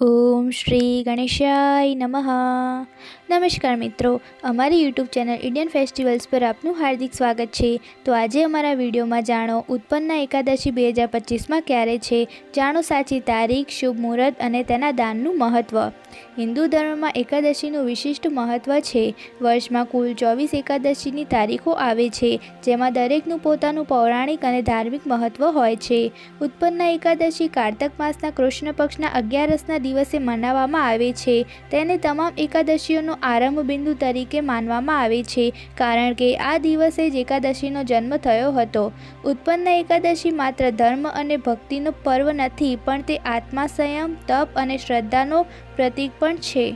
ઓમ શ્રી ગણેશાય નમઃ. નમસ્કાર મિત્રો, અમારી યુટ્યુબ ચેનલ ઇન્ડિયન ફેસ્ટિવલ્સ પર આપનું હાર્દિક સ્વાગત છે. તો આજે અમારા વિડીયોમાં જાણો, ઉત્પન્ના એકાદશી બે હજાર પચીસમાં ક્યારે છે? જાણો સાચી તારીખ, શુભ મુહૂર્ત અને તેના દાનનું મહત્ત્વ હિન્દુ ધર્મમાં એકાદશીનું વિશિષ્ટ મહત્ત્વ છે. વર્ષમાં કુલ ચોવીસ એકાદશીની તારીખો આવે છે, જેમાં દરેકનું પોતાનું પૌરાણિક અને ધાર્મિક મહત્ત્વ હોય છે. ઉત્પન્ના એકાદશી કારતક માસના કૃષ્ણ પક્ષના અગિયારસના દિવસે મનાવવામાં આવે છે. તેને તમામ એકાદશીઓનો આરંભ બિંદુ તરીકે માનવામાં આવે છે, કારણ કે આ દિવસે જ એકાદશીનો જન્મ થયો હતો. ઉત્પન્ન એકાદશી માત્ર ધર્મ અને ભક્તિનો પર્વ નથી, પણ તે આત્મા સંયમ તપ અને શ્રદ્ધાનો પ્રતીક પણ છે.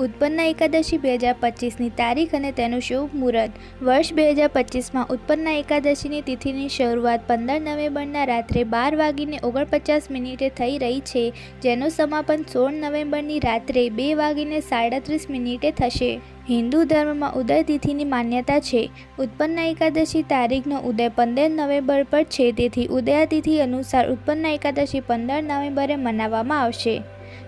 ઉત્પન્ન એકાદશી બે હજાર પચીસની તારીખ અને તેનું શુભ મુહૂર્ત. વર્ષ બે હજાર પચીસમાં ઉત્પન્ન એકાદશીની તિથિની શરૂઆત પંદર નવેમ્બરના રાત્રે બાર વાગીને ઓગણપચાસ મિનિટે થઈ રહી છે, જેનું સમાપન સોળ નવેમ્બરની રાત્રે બે વાગીને સાડત્રીસ મિનિટે થશે. હિન્દુ ધર્મમાં ઉદય તિથિની માન્યતા છે. ઉત્પન્ન એકાદશી તારીખનો ઉદય પંદર નવેમ્બર પર છે, તેથી ઉદયા તિથિ અનુસાર ઉત્પન્ન એકાદશી પંદર નવેમ્બરે મનાવવામાં આવશે.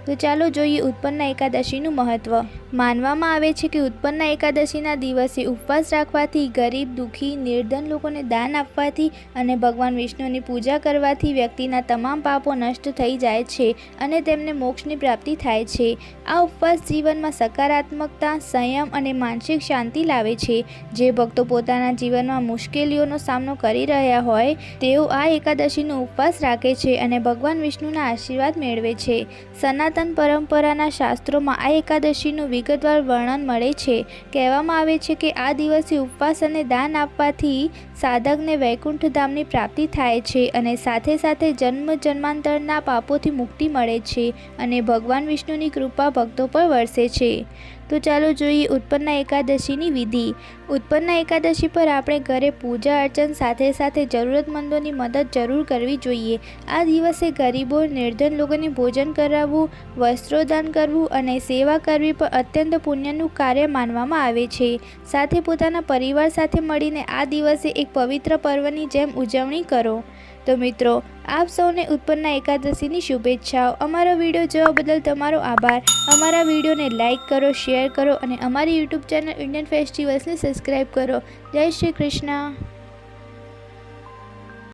તો ચાલો જોઈએ ઉત્પન્ન એકાદશીનું મહત્ત્વ માનવામાં આવે છે કે ઉત્પન્ન એકાદશીના દિવસે ઉપવાસ રાખવાથી ગરીબ, દુઃખી, નિર્ધન લોકોને દાન આપવાથી અને ભગવાન વિષ્ણુની પૂજા કરવાથી વ્યક્તિના તમામ પાપો નષ્ટ થઈ જાય છે અને તેમને મોક્ષની પ્રાપ્તિ થાય છે. આ ઉપવાસ જીવનમાં સકારાત્મકતા, સંયમ અને માનસિક શાંતિ લાવે છે. જે ભક્તો પોતાના જીવનમાં મુશ્કેલીઓનો સામનો કરી રહ્યા હોય, તેઓ આ એકાદશીનો ઉપવાસ રાખે છે અને ભગવાન વિષ્ણુના આશીર્વાદ મેળવે છે. સનાતન પરંપરાના શાસ્ત્રોમાં આ એકાદશીનું વિગતવાર વર્ણન મળે છે. કહેવામાં આવે છે કે આ દિવસે ઉપવાસ અને દાન આપવાથી સાધકને વૈકુંઠ ધામની પ્રાપ્તિ થાય છે અને સાથે સાથે જન્મ જન્માંતરના પાપોથી મુક્તિ મળે છે અને ભગવાન વિષ્ણુની કૃપા ભક્તો પર વરસે છે. તો ચાલો જોઈએ ઉત્પન્ન એકાદશીની વિધિ. ઉત્પન્ના એકાદશી પર આપણે ઘરે પૂજા અર્ચન સાથે સાથે જરૂરતમંદોની મદદ જરૂર કરવી જોઈએ. આ દિવસે ગરીબો, નિર્ધન લોકોને ભોજન કરાવવું વસ્ત્રોદાન કરવું અને સેવા કરવી પણ અત્યંત પુણ્યનું કાર્ય માનવામાં આવે છે. સાથે પોતાના પરિવાર સાથે મળીને આ દિવસે એક પવિત્ર પર્વની જેમ ઉજવણી કરો. તો મિત્રો, આપ સૌને ઉત્પન્ના એકાદશીની શુભેચ્છાઓ. અમારો વીડિયો જોવા બદલ તમારો આભાર. અમારા વિડીયોને લાઇક કરો, શેર કરો અને અમારી યુટ્યુબ ચેનલ ઇન્ડિયન ફેસ્ટિવલ્સને સબસ્ક્રાઈબ કરો. જય શ્રી કૃષ્ણ.